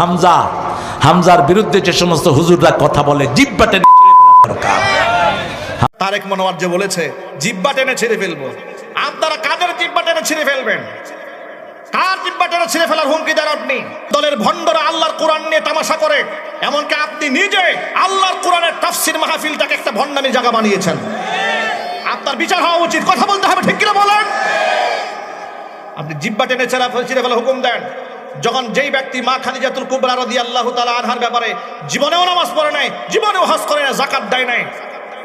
হামজা, হামজার বিরুদ্ধে যে সমস্ত হুজুররা কথা বলে, জিব্বা টেনে দরকার। তারেক মনোয়ার যে বলেছে, জিব্বা টেনে ছিঁড়ে ফেলব। আপনারা কাদের জিব্বা টেনে ছিঁড়ে ফেলবেন? কার জিব্বা টেনে ছিঁড়ে ফেলার হুমকি দেন আপনি? দলের ভণ্ডরা আল্লাহর কোরআন নিয়ে তামাশা করে, এমনকি আপনি নিজে আল্লাহর কোরআনের তাফসির মাহফিলটাকে একটা ভণ্ডামি জায়গা বানিয়েছেন। আপনার বিচার হওয়া উচিত। কথা বলতে হবে, ঠিক কিনা বলেন? আপনি জিব্বা টেনে ছেড়া ছিঁড়ে ফেলা হুকুম দেন। যখন যেই ব্যক্তি মা খাদিজাতুল কুবরা রাদিয়াল্লাহু তালা আনহার ব্যাপারে জীবনেও নামাজ পড়ে নাই, জীবনেও হজ করে না জাকাত দেয় নাই,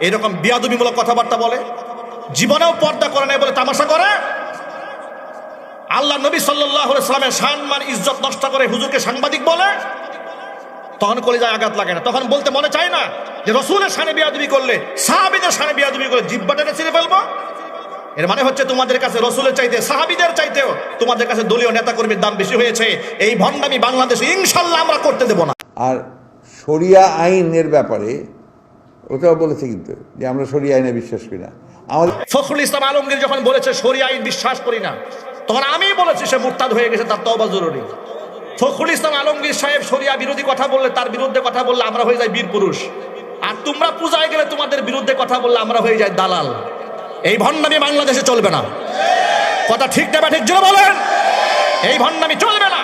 এরকম বিয়াদবিমূলক কথাবার্তা বলে, জীবনেও পর্দা করে নাই বলে তামাশা করে? আল্লাহ নবী সাল্লামের সম্মান ইজ্জত নষ্ট করে হুজুরকে সাংবাদিক বলে? তখন কলিজায় আঘাত লাগে না। তখন বলতে মনে চায় না যে রসুলের সানে বিয়াদবি করলে, সাহাবিদের সানে বিয়াদবি করে জিব্বাটাকে ছিঁড়ে ফেলব? এর মানে হচ্ছে তোমাদের কাছে রসুলের চাইতে সাহাবিদের চাইতেও তোমাদের কাছে দলীয় নেতাকর্মীর দাম বেশি হয়েছে। এই ভণ্ডামি বাংলাদেশে ইনশাল্লাহ আমরা করতে দেব না। আর শরিয়া আইনের ব্যাপারে ওটাও বলেছে কিন্তু যে আমরা শরিয়া আইনে বিশ্বাস করি না। আমাদের ফখরুল ইসলাম আলমগীর যখন বলেছে শরিয়া আইন বিশ্বাস করি না তখন আমি বলেছি সে মুরতাদ হয়ে গেছে তার তওবা জরুরি। ফখরুল ইসলাম আলমগীর সাহেব শরিয়া বিরোধী কথা বললে তার বিরুদ্ধে কথা বললে আমরা হয়ে যাই বীর পুরুষ। আর তোমরা পূজায় গেলে তোমাদের বিরুদ্ধে কথা বললে আমরা হয়ে যাই দালাল। এই ভণ্ডামি বাংলাদেশে চলবে না। কথা ঠিক না ঠিক জোরে বলেন। এই ভণ্ডামি চলবে না।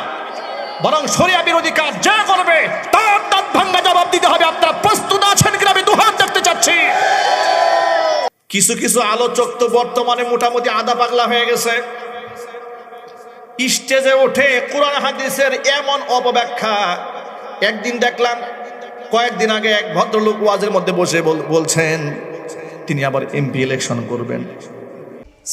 বরং শরিয়া বিরোধী কাজ যা করবে, তার দাঁত ভাঙ্গা জবাব দিতে হবে। আপনারা প্রস্তুত আছেন কিনা আমি দুহাত দেখতে চাচ্ছি। কিছু কিছু আলোচক তো বর্তমানে মোটামুটি আধা পাগলা হয়ে গেছে। স্টেজে ওঠে কোরআন হাদিসের এমন অপব্যাখ্যা। একদিন দেখলাম, কয়েকদিন আগে এক ভদ্রলোক ওয়াজের মধ্যে বসে বলছেন তিনি আবার এমপি ইলেকশন করবেন।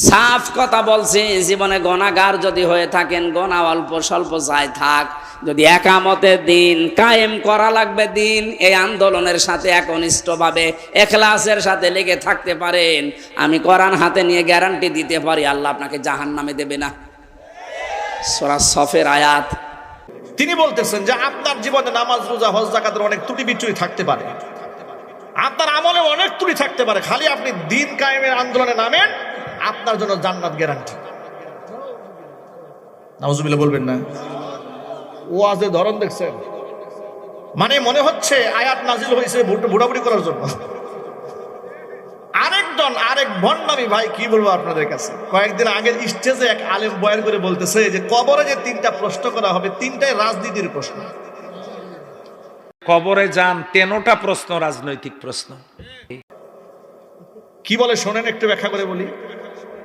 সাফ কথা বলছি জীবনে গণাগার যদি হয়ে থাকেন গণা অল্প স্বল্প যায় থাক। যদি একামতের দিন কায়েম করা লাগবে দিন এই আন্দোলনের সাথে একনিষ্ঠভাবে এখলাসের সাথে লেগে থাকতে পারেন। আমি কোরআন হাতে নিয়ে গ্যারান্টি দিতে পারি আল্লাহ আপনাকে জাহান নামে দেবে না। সোরা সফের আয়াত। তিনি বলতেছেন যে আপনার জীবনে নামাজ রোজা হজ জাকাতের অনেক ত্রুটি বিচ্যুতি থাকতে পারে। আপনার আমলে অনেক ত্রুটি থাকতে পারে। খালি আপনি দিন কায়েমের আন্দোলনে নামেন, আপনার জন্য জান্নাত গ্যারান্টি নাউজুবিল্লাহ বলবেন না। ওয়াজের ধরন দেখছেন? মানে মনে হচ্ছে আয়াত নাজিল হয়েছে বুড়াবুড়ি করার জন্য। আরেকজন আরেক ভণ্ডামি, ভাই, কি বলব আপনাদের কাছে? কয়েকদিন আগের স্টেজে এক আলেম বয়ান করে বলতেছে যে কবরে যে তিনটা প্রশ্ন করা হবে, তিনটাই রাজনীতির প্রশ্ন। কবরে যান, তেনোটা প্রশ্ন, রাজনৈতিক প্রশ্ন। কি বলে শোনেন একটু ব্যাখ্যা করে বলি?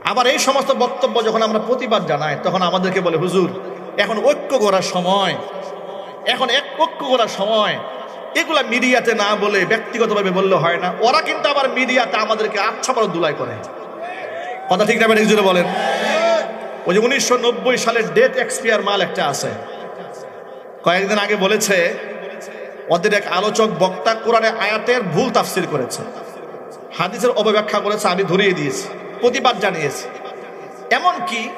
আবার এই সমস্ত বক্তব্য যখন আমরা প্রতিবাদ জানাই, তখন আমাদেরকে বলে, হুজুর, এখন ঐক্য করার সময়। এখন এক ঐক্য করার সময়। এগুলা মিডিয়াতে না বলে ব্যক্তিগতভাবে বললে হয় না। ওরা কিন্তু আবার মিডিয়াতে আমাদেরকে আচ্ছা বড় দুলাই করে। কথা ঠিক না বলেন। ওই যে উনিশশো নব্বই সালের ডেট এক্সপিয়ার মাল একটা আছে। কয়েকদিন আগে বলেছে ওদের এক আলোচক বক্তা কোরআনে আয়াতের ভুল তাফসির করেছে। হাদিসের অপব্যাখ্যা করেছে, আমি ধরিয়ে দিয়েছি, প্রতিবাদ জানিয়েছি। এমন কি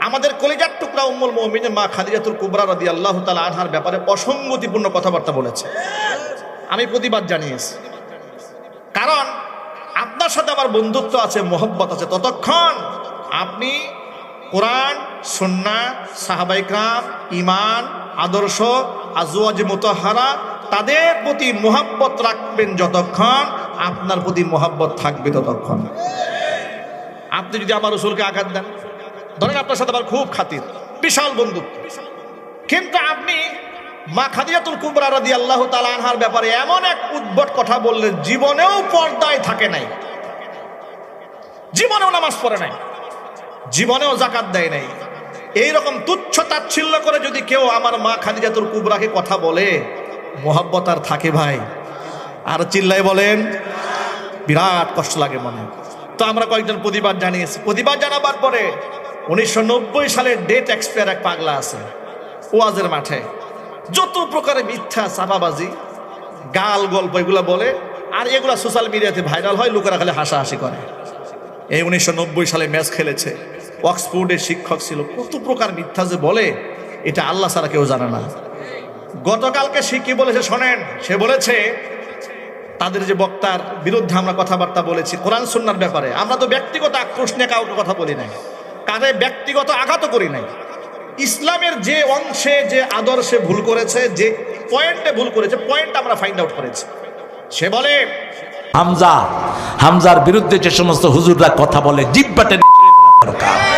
আমাদের কলিজার টুকরা উম্মুল মুমিনের মা খাদিজাতুল কুবরা রাদি আল্লাহ তালা আনহার ব্যাপারে অসঙ্গতিপূর্ণ কথাবার্তা বলেছে। আমি প্রতিবাদ জানিয়েছি। কারণ আপনার সাথে আমার বন্ধুত্ব আছে, মোহব্বত আছে। ততক্ষণ আপনি কোরআন সন্না সাহাবাইকরাম ইমান আদর্শ আজুয়াজ মোতহারা, তাদের প্রতি মোহাব্বত রাখবেন যতক্ষণ আপনার প্রতি মোহাব্বত থাকবে ততক্ষণ। আপনি যদি আমার রসুলকে আঘাত দেন, ধরেন আপনার সাথে আমার খুব খাতির, বিশাল বন্ধুত্ব কিন্তু আপনি মা খাদিজাতুল কুবরা রাদি আল্লাহ আনহার ব্যাপারে এমন এক উদ্ভট কথা বললেন, জীবনেও পর্দায় থাকে নাই। জীবনেও নামাজ পড়ে নাই। জীবনেও জাকাত দেয় নাই। এই রকম তুচ্ছ তাচ্ছিল্য করে যদি কেউ আমার মা খাদিজাতুল কুবরাকে কথা বলে, মোহাব্বত আর থাকে ভাই। আর চিল্লাই বলেন, বিরাট কষ্ট লাগে মনে। তো আমরা কয়েকজন প্রতিবাদ জানিয়েছি। প্রতিবাদ জানাবার পরে উনিশশো নব্বই সালের ডেট এক্সপায়ার এক পাগলা আছে, ওয়াজের মাঠে। যত প্রকারের মিথ্যা চাপাবাজি গাল গল্প এগুলো বলে, আর এগুলা সোশ্যাল মিডিয়াতে ভাইরাল হয়, লোকেরা খালি হাসাহাসি করে। এই উনিশশো নব্বই সালে ম্যাচ খেলেছে। অক্সফোর্ডের শিক্ষক ছিল, কত প্রকার মিথ্যা যে বলে, এটা আল্লাহ ছাড়া কেউ জানে না। গতকালকে সে কি বলেছে শোনেন, সে বলেছে, তাদের যে বক্তার বিরুদ্ধে আমরা কথাবার্তা বলেছি, কোরআন সুন্নার ব্যাপারে, আমরা তো ব্যক্তিগত আক্রোশ নিয়ে কাউকে কথা বলি নাই কারে ব্যক্তিগত আঘাতও করি নাই। ইসলামের যে অংশে, যে আদর্শে ভুল করেছে, যে পয়েন্টে ভুল করেছে, পয়েন্ট আমরা ফাইন্ড আউট করেছি। সে বলে, হামজা, হামজার বিরুদ্ধে যে সমস্ত হুজুররা কথা বলে, জিব্বা টেনে ছিঁড়ে ফেলা দরকার।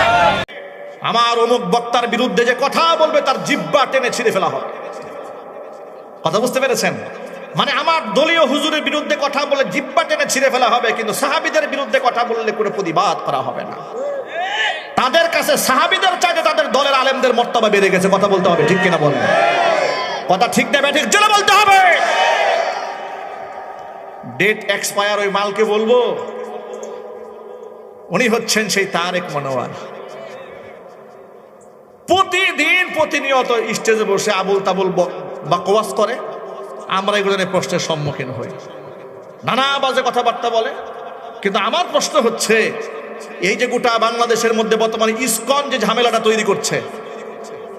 আমার অমুক বক্তার বিরুদ্ধে যে কথা বলবে, তার জিব্বা টেনে ছিঁড়ে ফেলা হবে। কথা বুঝতে পেরেছেন? মানে আমার দলীয় হুজুরের বিরুদ্ধে কথা বলে জিব্বা টেনে ছিঁড়ে ফেলা হবে, কিন্তু সাহাবিদের বিরুদ্ধে কথা বললে কোনো প্রতিবাদ করা হবে না। তাদের কাছে সাহাবিদের চাইতে তাদের দলের আলেমদের মর্তবা বেড়ে গেছে, কথা বলতে হবে, ঠিক কিনা বলেন? কথা ঠিক না ঠিক জেনে বলতে হবে! ডেট এক্সপায়ার ওই মালকে বলব। উনি হচ্ছেন সেই তারেক মনোয়ার। প্রতিদিন প্রতিনিয়ত স্টেজে বসে আবুল তাবুল ব- বাকওয়াস করে। আমরা এগুলো নিয়ে প্রশ্নের সম্মুখীন হই। নানা বাজে কথাবার্তা বলে। কিন্তু আমার প্রশ্ন হচ্ছে, এই যে গোটা বাংলাদেশের মধ্যে বর্তমানে ইসকন যে ঝামেলাটা তৈরি করছে,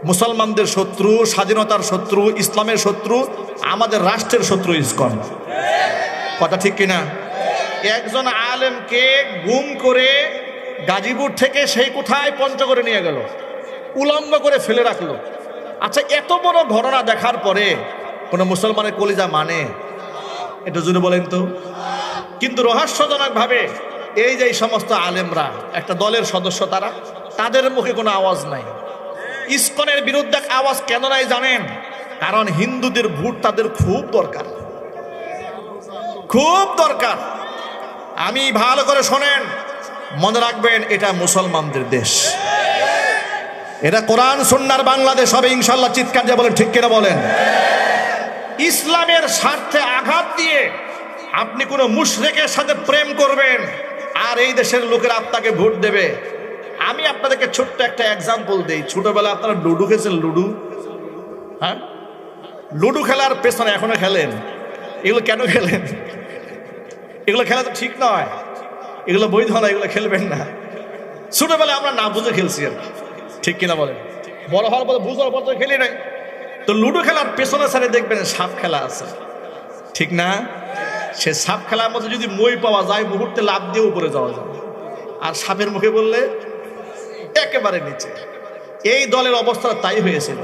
মুসলমানদের শত্রু, স্বাধীনতার শত্রু, ইসলামের শত্রু, আমাদের রাষ্ট্রের শত্রু ইসকন। কথা ঠিক কিনা? একজন আলেমকে গুম করে গাজীপুর থেকে সেই কোথায় পঞ্চগড়ে নিয়ে গেল? উলঙ্গ করে ফেলে রাখল। আচ্ছা এত বড় ঘটনা দেখার পরে কোনো মুসলমানের কলিজা মানে? এটা জুড়ে বলেন তো। কিন্তু রহস্যজনকভাবে এই যে সমস্ত আলেমরা, একটা দলের সদস্য তারা, তাদের মুখে কোনো আওয়াজ নাই। ইস্কনের বিরুদ্ধে আওয়াজ কেন নাই জানেন? কারণ হিন্দুদের ভোট তাদের খুব দরকার। খুব দরকার। আমি ভালো করে শোনেন। মনে রাখবেন, এটা মুসলমানদের দেশ। এটা কোরআন, সুন্নার বাংলাদেশ হবে ইনশাল্লাহ চিৎকার যে বলেন, ঠিক কিনা বলেন? ইসলামের স্বার্থে আঘাত দিয়ে আপনি কোনো মুশরেকের সাথে প্রেম করবেন, আর এই দেশের লোকেরা আপনাকে ভোট দেবে। আমি আপনাদেরকে ছোট্ট একটা এক্সাম্পল দিই। ছোটবেলা আপনারা লুডু খেয়েছেন লুডু? হ্যাঁ? লুডু খেলার পেছনে এখনও খেলেন? এগুলো কেন খেলেন? এগুলো খেলা তো ঠিক নয়। এগুলো বৈধ না, এগুলো খেলবেন না। ছোটবেলায় আমরা না বুঝে খেলছি আর কি। ঠিক কিনা বলেন? বড় হওয়ার পর বুঝার পর তো খেলি নাই। তো লুডো খেলার পেছনে সারে দেখবেন সাপ খেলা আছে। ঠিক না? সে সাপ খেলার মধ্যে যদি মই পাওয়া যায়, মুহূর্তে লাভ দিয়ে উপরে যাওয়া যায়। আর সাপের মুখে বললে, একেবারে নিচে। এই দলের অবস্থা তাই হয়েছিল।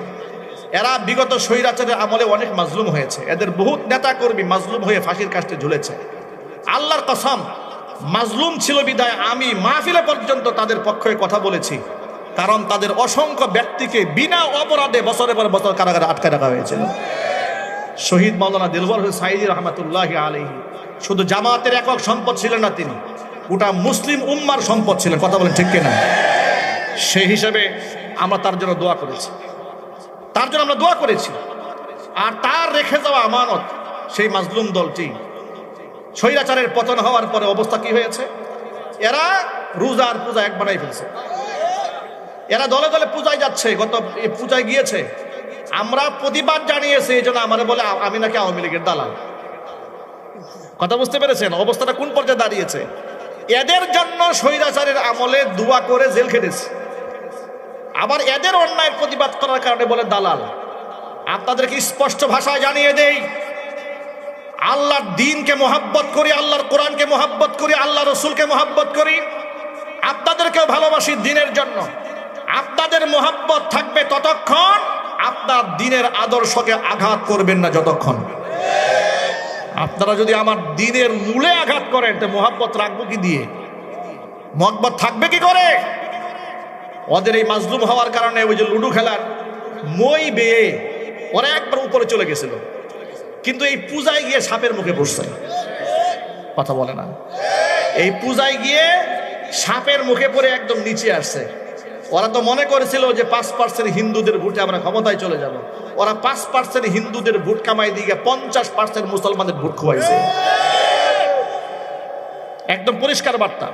এরা বিগত স্বৈরাচারের আমলে অনেক মাজলুম হয়েছে। এদের বহুত নেতা কর্মী মাজলুম হয়ে ফাঁসির কাস্টে ঝুলেছে। আল্লাহর কসম, মাজলুম ছিল বিদায়। আমি মাহফিলে পর্যন্ত তাদের পক্ষে কথা বলেছি। কারণ তাদের অসংখ্য ব্যক্তিকে বিনা অপরাধে বছরের পর বছর কারাগারে আটকে রাখা হয়েছিল। শহীদ মৌলানা দিলবর সাইদি রহমতুল্লাহ আলহি শুধু জামাতের একক সম্পদ ছিলেন না তিনি, গোটা মুসলিম উম্মার সম্পদ ছিলেন, কথা বলেন ঠিক কিনা সেই হিসেবে আমরা তার জন্য দোয়া করেছি। তার জন্য আমরা দোয়া করেছি। আর তার রেখে যাওয়া আমানত সেই মাজলুম দলটি। স্বৈরাচারের পতন হওয়ার পরে অবস্থা কি হয়েছে? এরা রোজা আর পূজা এক বানাই ফেলছে। এরা দলে দলে পূজায় যাচ্ছে, গত পূজায় গিয়েছে। আমরা প্রতিবাদ জানিয়েছি, এই জন্য আমার বলে আমি নাকি আওয়ামী লীগের দালাল। কথা বুঝতে পেরেছেন? অবস্থাটা কোন পর্যায়ে দাঁড়িয়েছে? এদের জন্য স্বৈরাচারের আমলে দুয়া করে জেল খেটেছে। আবার এদের অন্যায়ের প্রতিবাদ করার কারণে বলে দালাল। আপনাদেরকে স্পষ্ট ভাষায় জানিয়ে দেই, আল্লাহর দিনকে মোহাব্বত করি, আল্লাহর কোরআনকে মোহাব্বত করি আল্লাহ রসুলকে মোহাব্বত করি। আপনাদেরকেও ভালোবাসি দিনের জন্য। আপনাদের মোহাব্বত থাকবে ততক্ষণ আপনার দিনের আদর্শকে আঘাত করবেন না যতক্ষণ। আপনারা যদি আমার দিনের মূলে আঘাত করেন, তো মোহাব্বত রাখব কি দিয়ে? মোহাব্বত থাকবে কি করে? ওদের এই মাজলুম হওয়ার কারণে ওই যে লুডু খেলার মই বেয়ে ওরা একবার উপরে চলে গেছিল। কিন্তু এই পূজায় গিয়ে সাপের মুখে পড়ছে। কথা বলে না। এই পূজায় গিয়ে সাপের মুখে পড়ে একদম নিচে আসছে। ওরা তো মনে করেছিল যে পাঁচ পার্সেন্ট হিন্দুদের ভোটে আমরা ক্ষমতায় চলে যাব। ওরা পাঁচ পার্সেন্ট হিন্দুদের ভোট কামাই দিয়ে পঞ্চাশ পার্সেন্ট মুসলমানদের ভোট খুয়াইছে। একদম পরিষ্কার বার্তা।